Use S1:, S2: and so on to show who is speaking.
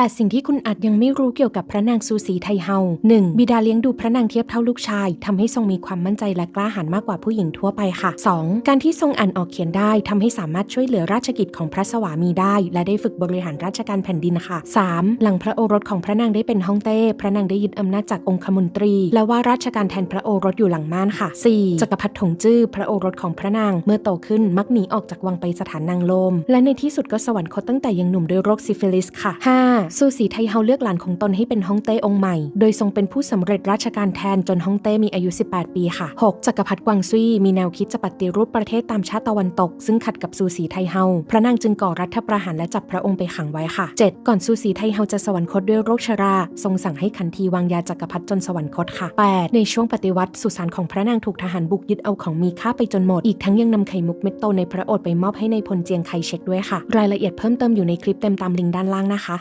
S1: 8 สิ่งที่คุณอาจยังไม่รู้เกี่ยวกับพระนางซูสีไทเฮา 1. บิดาเลี้ยงดูพระนางเทียบเท่าลูกชายทำให้ทรงมีความมั่นใจและกล้าหาญมากกว่าผู้หญิงทั่วไปค่ะ 2. การที่ทรงอ่านออกเขียนได้ทำให้สามารถช่วยเหลือราชกิจของพระสวามีได้ และได้ฝึกบริหารราชการแผ่นดินค่ะ 3. หลังพระโอรสของพระนางได้เป็นฮ่องเต้ พระนางได้ยึดอำนาจจากองคมนตรี และว่าราชการแทนพระโอรสอยู่หลังม่านค่ะ 4. จักรพรรดิถงจื้อพระโอรสของพระนางเมื่อโตขึ้นมักหนีออกจากวังไปสถานนางโลม และในที่สุดก็สวรรคตตั้งแต่ยังหนุ่มด้วยโรคซิฟิลิสค่ะ 5. ซูสีไทเฮาเลือกหลานของตนให้เป็นฮ่องเต้องค์ใหม่ โดยทรงเป็นผู้สำเร็จราชการแทนจนฮ่องเต้มีอายุ 18 ปีค่ะ 6. จักรพรรดิกวางซุยมีแนวคิดจะปฏิรูปประเทศตามชาติตะวันตก ซึ่งขัดกับซูสีไทเฮาพระนางจึงก่อรัฐประหารและจับพระองค์ไปขังไว้ค่ะ 7. ก่อนซูสีไทเฮาจะสวรรคตด้วยโรคชรา ทรงสั่งให้ขันทีวางยาจักรพรรดิจนสวรรคตค่ะ 8. ในช่วงปฏิวัติสุสานของพระนางถูกทหารบุกยึดเอาของมีค่าไปจนหมด อีกทั้งยังนำไข่มุกเม็ดโตในพระโอษฐ์ไปมอบให้ในพลเจียงไคเชกด้วยค่ะ รายละเอียดเพิ่มเติมอยู่ในคลิปเต็มตามลิงก์ด้านล่างนะคะ